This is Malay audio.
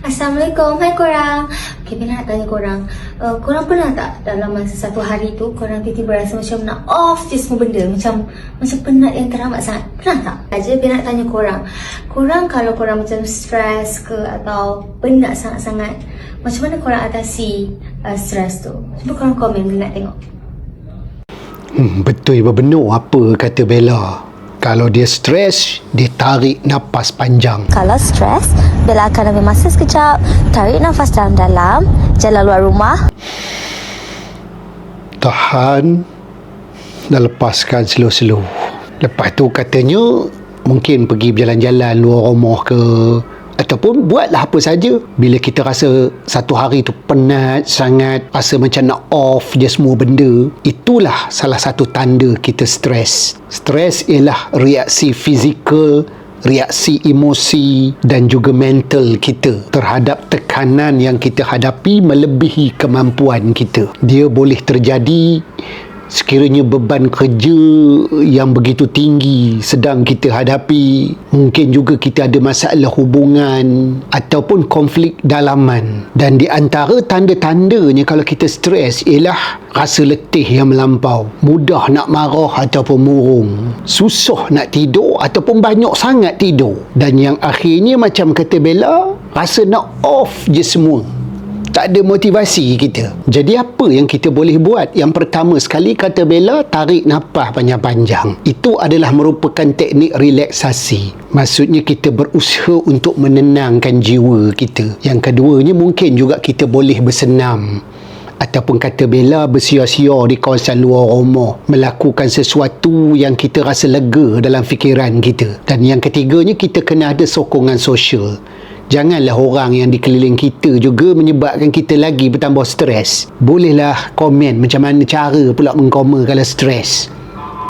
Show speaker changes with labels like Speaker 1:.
Speaker 1: Assalamualaikum, hai korang. Okay, Bella nak tanya korang. Uh, Korang pernah tak dalam masa satu hari tu Korang tiba-tiba rasa macam nak off je semua benda? Macam macam penat yang teramat sangat. Pernah tak? Aja Bella nak tanya korang. Korang kalau korang macam stres ke Atau penat sangat-sangat Macam mana korang atasi uh, stres tu? Cuba korang komen, Bella nak tengok.
Speaker 2: Hmm, betul benar apa kata Bella. Kalau dia stres, dia tarik nafas panjang.
Speaker 3: Kalau stres, Bella akan ambil masa sekejap, tarik nafas dalam-dalam, jalan luar rumah,
Speaker 2: Tahan dan lepaskan slow-slow. Lepas tu katanya mungkin pergi berjalan-jalan luar rumah ke ataupun buatlah apa saja. Bila kita rasa satu hari tu penat sangat rasa macam nak off je semua benda itulah salah satu tanda kita stres. Stres ialah reaksi fizikal reaksi emosi dan juga mental kita terhadap tekanan yang kita hadapi melebihi kemampuan kita. Dia boleh terjadi sekiranya beban kerja yang begitu tinggi sedang kita hadapi mungkin juga kita ada masalah hubungan ataupun konflik dalaman. Dan di antara tanda-tandanya kalau kita stres ialah rasa letih yang melampau. Mudah nak marah ataupun murung. Susah nak tidur ataupun banyak sangat tidur. Dan yang akhirnya macam kata Bella rasa nak off je semua tak ada motivasi kita. Jadi apa yang kita boleh buat? Yang pertama sekali kata Bella, tarik nafas panjang-panjang. Itu adalah merupakan teknik relaksasi. Maksudnya kita berusaha untuk menenangkan jiwa kita. Yang keduanya mungkin juga kita boleh bersenam ataupun kata Bella bersia-sia di kawasan luar rumah melakukan sesuatu yang kita rasa lega dalam fikiran kita dan yang ketiganya kita kena ada sokongan sosial Janganlah orang yang di keliling kita juga menyebabkan kita lagi bertambah stres. Bolehlah komen macam mana cara pula mengkoma kalau stres.